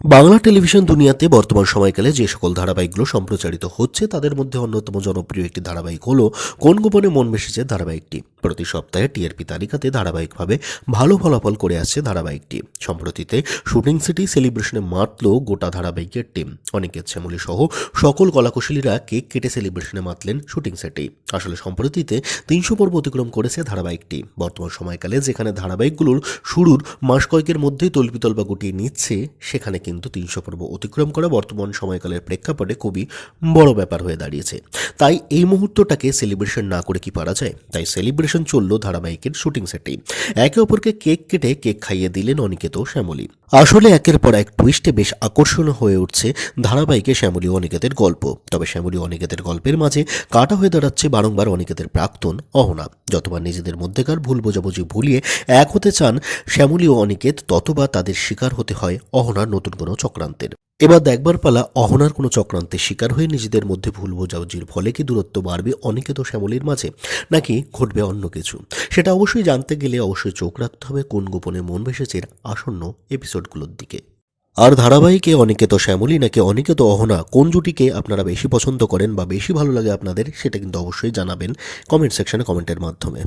Bangla television দুনিয়াতে বর্তমান সময়কালে যে সকল ধারাবাহিকগুলো সম্প্রচারিত হচ্ছে, তাদের মধ্যে অন্যতম জনপ্রিয় একটি ধারাবাহিক হল কোন গোপনে মন মেসেছে ধারাবাহিকটি। প্রতি সপ্তাহে টিআরপি তালিকাতে ধারাবাহিকভাবে ভালো ফলাফল করে আসছে ধারাবাহিকটি। সম্প্রতিতে শুটিং সিটি সেলিব্রেশনে মাতল গোটা ধারাবাহিকের টিম। অনেকের শ্যামলী সহ সকল কলাকুশলীরা কেক কেটে সেলিব্রেশনে মাতলেন শুটিং সেটেই আসলে সম্প্রতিতে তিনশো পর্ব অতিক্রম করেছে ধারাবাহিকটি। বর্তমান সময়কালে যেখানে ধারাবাহিকগুলোর শুরুর মাস কয়েকের মধ্যেই তল্পিতল বা গুটিয়ে নিচ্ছে, সেখানে কিন্তু তিনশো পর্ব অতিক্রম করা বর্তমান সময়কালের প্রেক্ষাপটে খুবই বড় ব্যাপার হয়ে দাঁড়িয়েছে। তাই এই মুহূর্তটাকে সেলিব্রেশন না করে কি পারা যায়? তাই সেলিব্রেশন চলল ধারাবাহিকের শুটিং সেটেই একে অপরকে কেক কেটে কেক খাইয়ে দিলেন অনিকেত শ্যামলী। আসলে একের পর এক টুইস্টে বেশ আকর্ষণীয় হয়ে উঠছে ধারাবাহিকে শ্যামলী অনিকেতের গল্প। তবে শ্যামলী অনিকেতের গল্পের মাঝে কাটা হয়ে দাঁড়াচ্ছে বারংবার অনিকেতের প্রাক্তন অহনা। যতবার নিজেদের মধ্যেকার ভুল বোঝাবুঝি ভুলিয়ে এক হতে চান, শ্যামলী ও অনিকেত ততবার তাদের শিকার হতে হয় অহনার নতুন কোনো চক্রান্তের। এবার দেখবার পালা অহনার কোনো চক্রান্তের শিকার হয়ে নিজেদের মধ্যে ভুল বোঝাবুঝির ফলে কি দূরত্ব বাড়বে অনেকে তো শ্যামলীর মাঝে, নাকি ঘটবে অন্য কিছু? সেটা অবশ্যই জানতে গেলে অবশ্যই চোখ রাখতে হবে কোন গোপনে মন ভেসেছে আসন্ন এপিসোডগুলোর দিকে। আর ধারাবাহিকে অনেকে তো শ্যামলী, নাকি অনেকে তো অহনা, কোন জুটিকে আপনারা বেশি পছন্দ করেন বা বেশি ভালো লাগে আপনাদের, সেটা কিন্তু অবশ্যই জানাবেন কমেন্ট সেকশনে কমেন্টের মাধ্যমে।